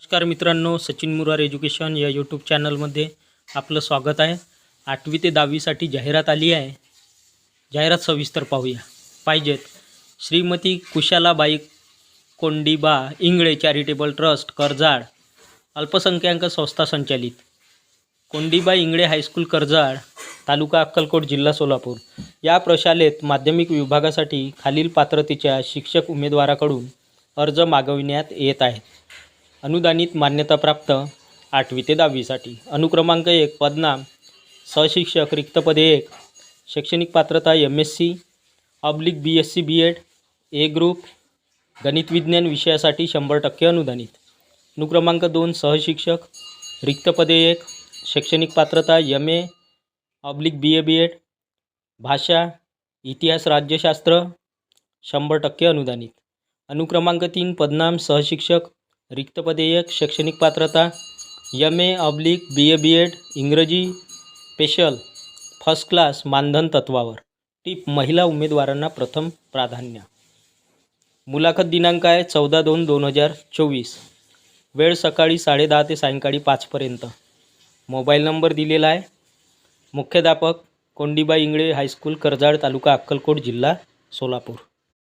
नमस्कार मित्रांनो सचिन मुरार एज्युकेशन या यूट्यूब चॅनलमध्ये आपलं स्वागत आहे. आठवी ते दहावीसाठी जाहिरात आली आहे. जाहिरात सविस्तर पाहूया. पाहिजेत. श्रीमती कुशालाबाई कोंडीबा इंगळे चॅरिटेबल ट्रस्ट कर्जाळ अल्पसंख्याक संस्था संचालित. कोंडीबा इंगळे हायस्कूल कर्जाळ तालुका अक्कलकोट जिल्हा सोलापूर. या प्रशालेत माध्यमिक विभागासाठी खालील पात्रतेच्या शिक्षक उमेदवाराकडून अर्ज मागविण्यात येत आहेत. अनुदानित मान्यताप्राप्त आठवी ते दहावीसाठी. अनुक्रमांक एक पदनाम. सहशिक्षक रिक्त पदे एक. शैक्षणिक पात्रता M S C oblique B S C B Ed A group गणित विज्ञान विषयासाठी शंभर टक्के अनुदानित. अनुक्रमांक दोन सहशिक्षक. रिक्त पदे एक. शैक्षणिक पात्रता M A oblique B A B Ed भाषा इतिहास राज्यशास्त्र. शंभर टक्के अनुदानित. अनुक्रमांक तीन पदनाम सहशिक्षक. रिक्त पदे एक शैक्षणिक पात्रता M A oblique B A B Ed Ingraji special first class मानधन तत्वावर. टीप महिला उमेदवारांना प्रथम प्राधान्य. मुलाखत दिनांक आहे चौदा दोन दोन हजार चोवीस. वेळ सकाळी साडेदहा ते सायंकाळी पाचपर्यंत मोबाईल नंबर दिलेला आहे. मुख्याध्यापक कोंडीबाई इंगळे हायस्कूल कर्जाळ तालुका अक्कलकोट जिल्हा सोलापूर.